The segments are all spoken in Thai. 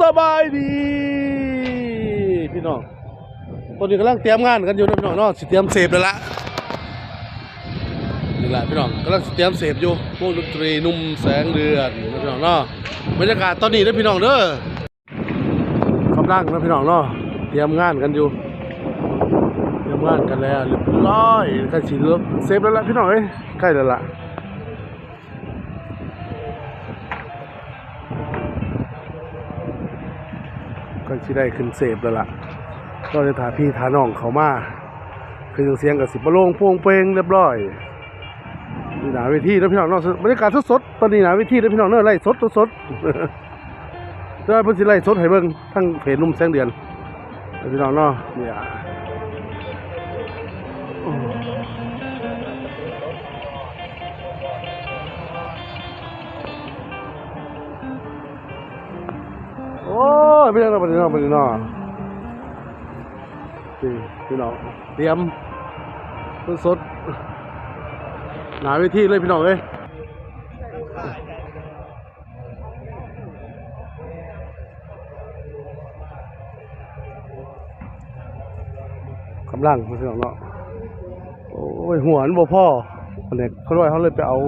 สบายดี พี่น้องตอนนี้กำลังเตรียมงานกันอยู่นะพี่น้องเนาะสิเตรียมเสพแล้วละนี่แหละพี่น้องกำลังเตรียมเสพอยู่วงดนตรีนุ่มแสงเดือนนะพี่น้องเนาะบรรยากาศตอนนี้นะพี่น้องเด้อกำลังนะพี่น้องเนาะเตรียมงานกันอยู่เตรียมงานกันแล้วเรียบร้อยใกล้สิเริ่มเซฟแล้วล่ะพี่น้องเอ้ยใกล้แล้วล่ะ สิได้ขึ้นเสพแล้วล่ะก็จะถาพี่ถาน้องเขามาคือเสียงกับสิบประโลงพวงเปงเรียบร้อยนี่หนาเวทีแล้วพี่น้องเนาะบรรยากาศสดๆตอนนี้หนาเวทีแล้วพี่น้องเนาะไล่สดสดได้เพิ่นสิไล่สดให้เบิ่งทั้งเพจนุ่มแสงเดือนพี่น้องเนาะเนี่ย อ้ยพี่น้องพี่น้องพี่น้องพี่พี่น้องเตรียมสดหนาเวทีเลยพี่น้องเอ้ยกำลังพี่น้องเนาะโอ้ยหัวมันบ่พ่อคนเด็กเขาด้วยเขาเลยไปเอา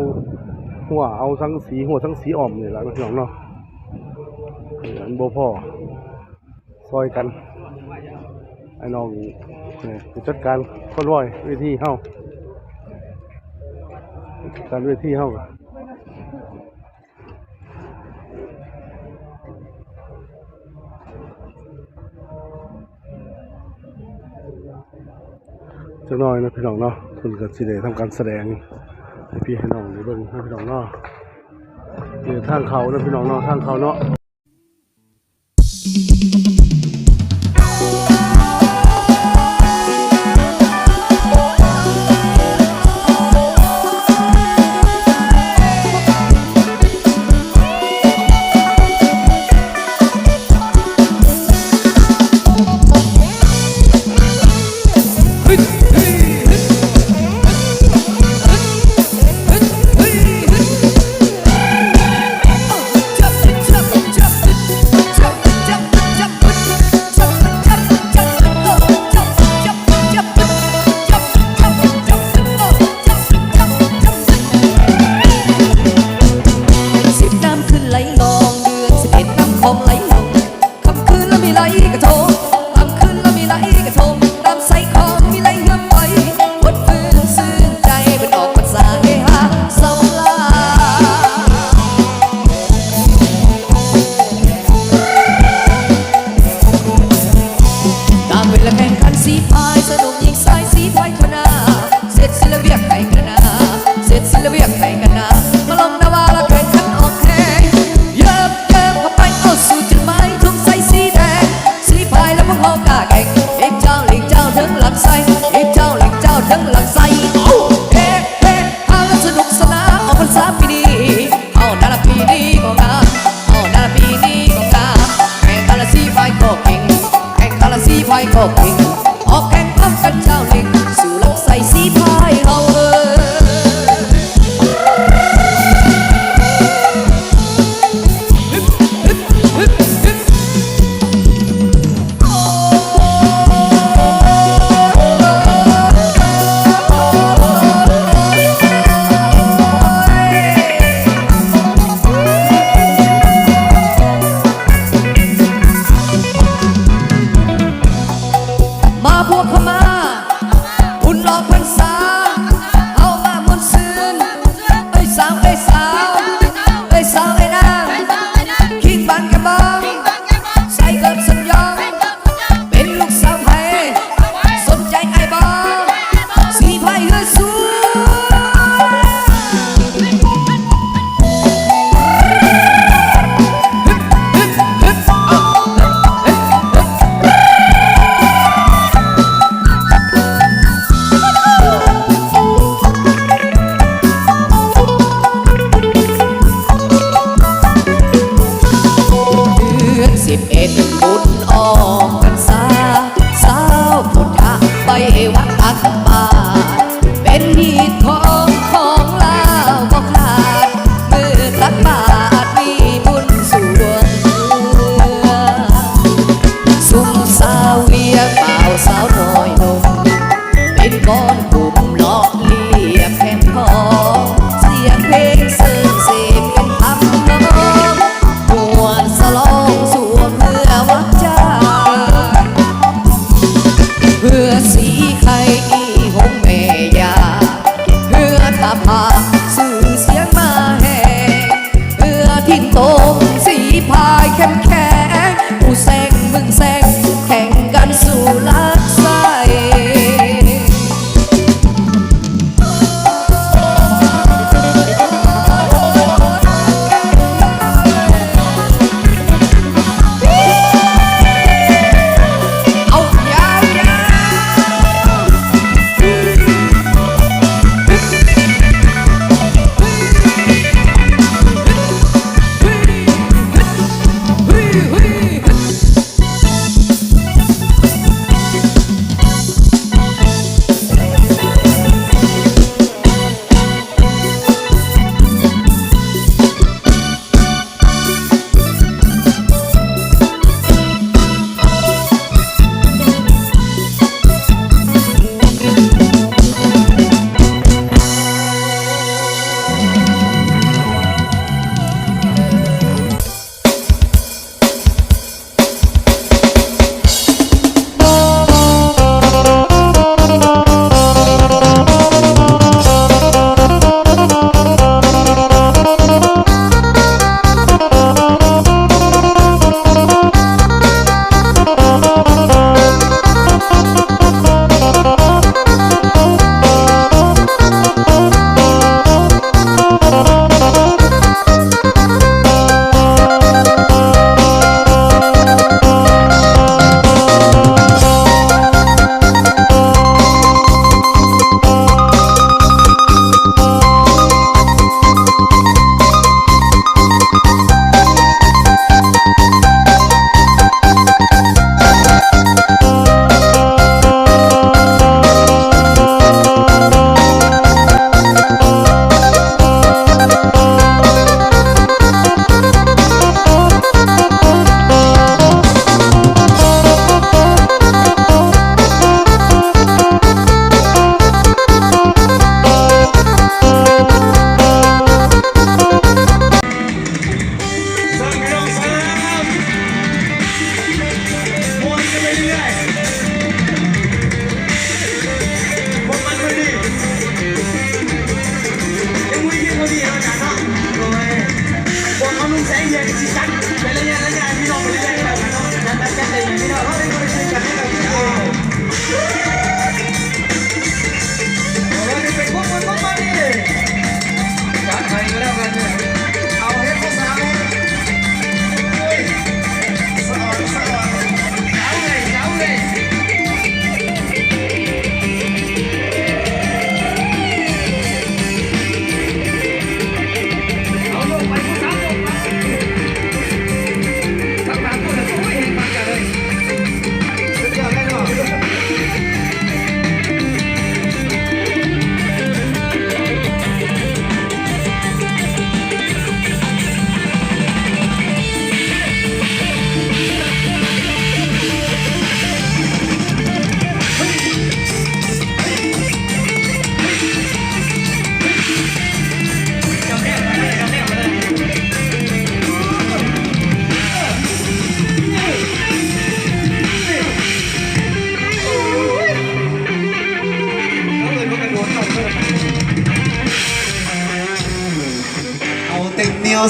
หัวเอาสังสีหัวสังสีอ่อมนี่แหละพี่น้องเนาะ อันโบพ่อซอยกันไอ้น้องเนี่ยจัดการคนร้อยเวทีเฮาการเวทีเฮาจักหน่อยนะพี่น้องเนาะคุณกับสิเดทำการแสดงพี่ให้น้องได้เบิ่งให้พี่น้องเนาะเดี๋ยวทางเขานะพี่น้องเนาะทางเขาเนาะ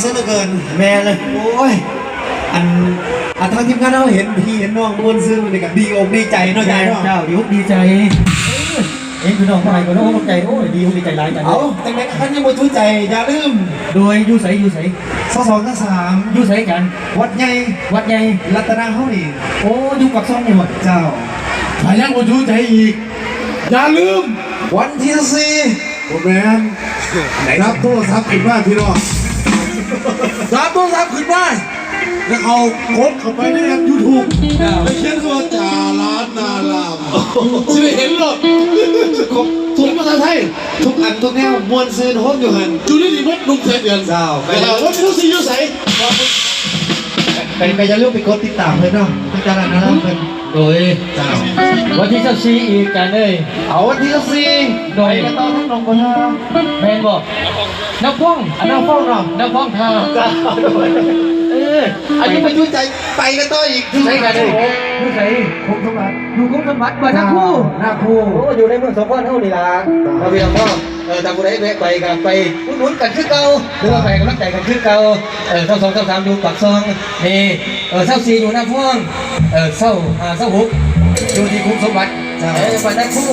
ซะเหลือเกิน แม่เลยโอ้ยอันอันทางทีมงานเราเห็นพี่เห็นน้องมวนซื้อมันนี่ก็ดีอกดีใจเนาะใจยายเนาะเจ้าดีอกดีใจ เอ็งพี่น้องมาให้ก็น้องใจโอ้ยดีอกดีใจหลายกันเอาแต่ในขั้นยังบ่ทุใจอย่าลืม โดยอยู่ใสอยู่ใสสองสองทั้งสามอยู่ใสกัน วัดใหญ่วัดใหญ่รัตนาเฮานี่โอ้อยู่ปักซองนี่หมดเจ้าถ้ายังบ่ชูใจอีกอย่าลืม วันที่สี่โอ้แม่นรับโทรศัพท์ขึ้นมาพี่น้อง รับโทรศัพท์ขึ้นมาแล้วเอาโค้ดเข้าไปในแอปยูทูบแล้วเขียนคำว่าจ่าร้านนาลามจะได้เห็นหรอกครบถูกภาษาไทย ทุกอันทุกแนวมวนซื้อโฮมอยู่หันจูนี่ดีมัดนุ่มเสียเดือนเจ้าไปแต่ว่าไม่รู้สิอยู่ใส่ไปไปอย่าลืมไปกดติดตามเพิ่นเนาะพิจารณาล้วเพิ่น โดยเจ้าวันที่เจ้าซีอีกกันเลยเอาวันที่สี่โดยไปกันต่อทั้งหนองบัวลาแมนบอกนักฟ้องอันนั้นฟ้องเนาะนักฟ้องท่าเจ้าด้วยเอออันนี้ไปยุ่ใจไปกันต่ออีกอยู่ใสกันเลยอยู่ใสครบทุกวันอยู่คุ้มสมบัติบ้านนักคู่หน้าคู่โอ้อยู่ในเมืองสองคนเท่านี่ล่ะเราเพียงก็ เออทำบุญได้แวะไปกันไปอุดหนุนกันคือเก่าหรือว่าไปกำลังใจกันคือเก่าเออเท่าสองเท่าสามอยู่ปากซองนี่เออเท่าสี่อยู่หน้าพ่วงเออเท่าอ่าเท่าหกอยู่ที่คุ้มสมบัติเออบ้านนักคู่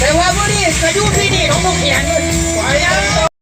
แต่ว่ามื่อนี้ก็อยู่ที่นี่ของลูกเขียนเลยไป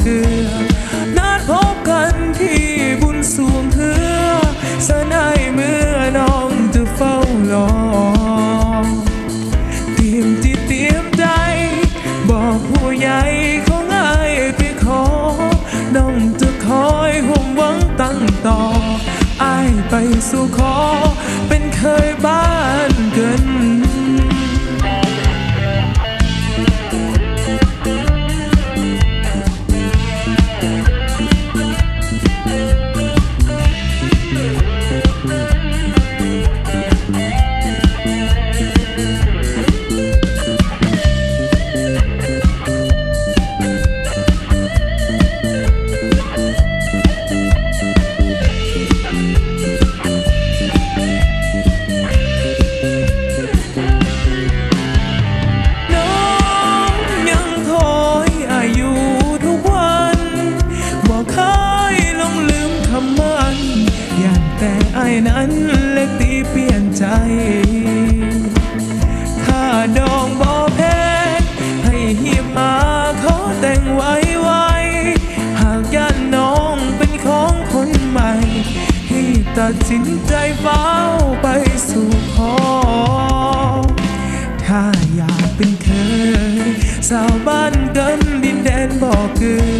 เกลือ นัดพบกันที่บุญสวงเฮือสนายเมื่อน้องจะเฝ้ารอเตรียมจิตเตรียมใจ บอกผู้ใหญ่ของไอายไปขอ น้องจะคอยห่วงหวังตั้งต่อไอายไปสู่ขอ เป็นเคยบ้า สินใจเฝ้าไปสู่ขอถ้าอยากเป็นเคยสาวบ้านกันดินแดนบอเกลือนั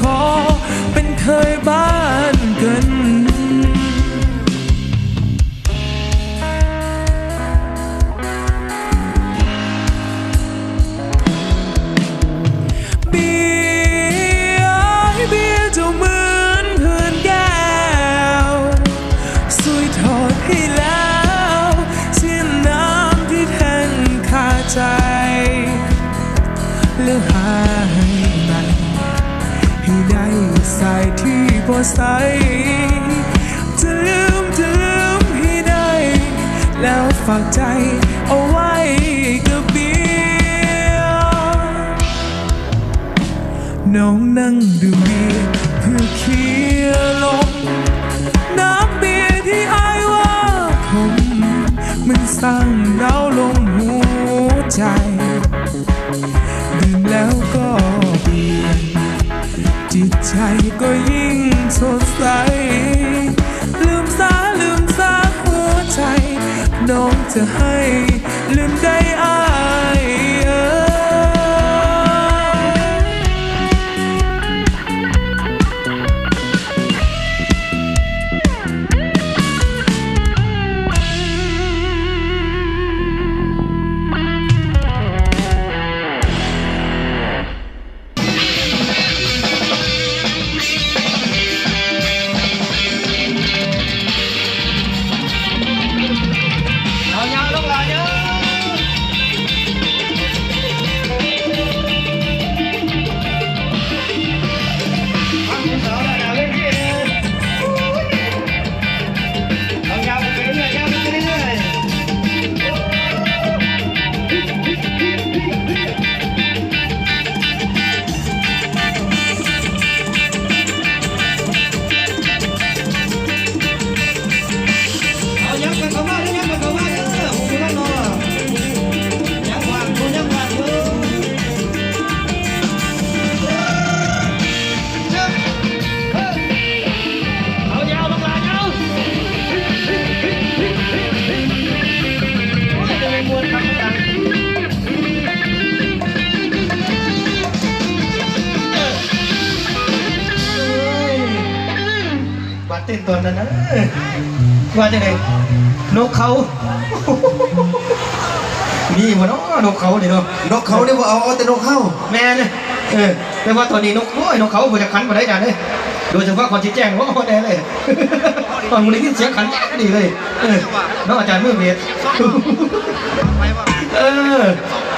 ขอเป็นเคยบ้านกันเบียร์เบียร์เจ้าเหมือนพื่อนแก้วสวยทอดให้แล้วเสียน้ำที่แทงคา ให้ได้ใส่ที่พอใส่จะลืมจะลืมให้ได้ แล้วฝากใจเอาไว้กับเบียร์น้องนั่งดื่มเบียร์เพื่อเคลียร์ลมน้ำเบียร์ที่อายว่าผมมันสร้างดาวลงหัวใจ จิตใจก็ยิ่งสดใส ลืมซาลืมซาหัวใจ น้องจะให้ลืมได้ นาะนกเขานี่เนาะนกเขาเนี่ยว่าเอาเอาแต่นกเข้าแม่เนี่ยเออแต่ว่าตอนนี้นกโอ้ยนกเขาบ่จะขันบ่ได้จ้ะเด้โดยเฉพาะคนชี้แจงว่าบ่ได้เลยตอนมึงได้ยินเสียงขันจ้าก็ดีเลยเออน้องอาจารย์มือเบสเออ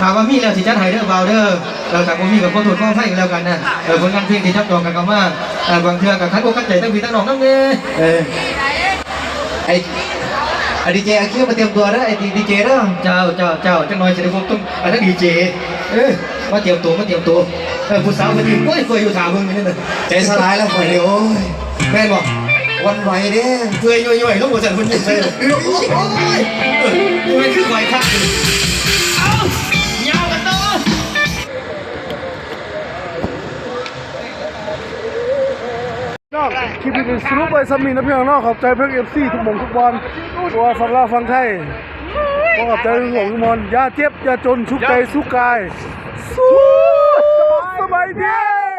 ถามว่ามีแล้วสิจัดให้เด้อเบาเด้อเราจากบ่มีกับขอโทษขออภัยกันแล้วกันนะเออผลงานเพลงที่จับจองกันก็มาเออบางเทื่อก็คัดอกคัดใจตั้งพี่ตั้งน้องนำแน่เออไอ้ไอ้ ดีเจไอ้คิวมาเตรียมตัวนะไอ้ดีเจเนาะเจ้าเจ้าเจ้าจังหน่อยสิได้พบต้องอันนั้นดีเจเออมาเตรียมตัวมาเตรียมตัวเออผู้สาวก็ยืนโอ้ยเฟยอยู่ถามมึงนี่น่ะใจสลายแล้วข่อยเลยโอ้ยแม่นบ่วันไหวเด้เฟยย่อยๆลงบ่สั่นเพิ่นยังไงโอ้ยเออมันคือข่อยคักอยู่เอ้า นอกคลิปนี้สรุปไปสามีนะพี่น้องนอกขอบใจเพื่อนเอฟซีทุกหมงทุกบอลตัวฟังลาฟังไทยขอบใจทุกหมงทุกบอลยาเจ็บยาจนสุกใจสุกกายสู้สบายดี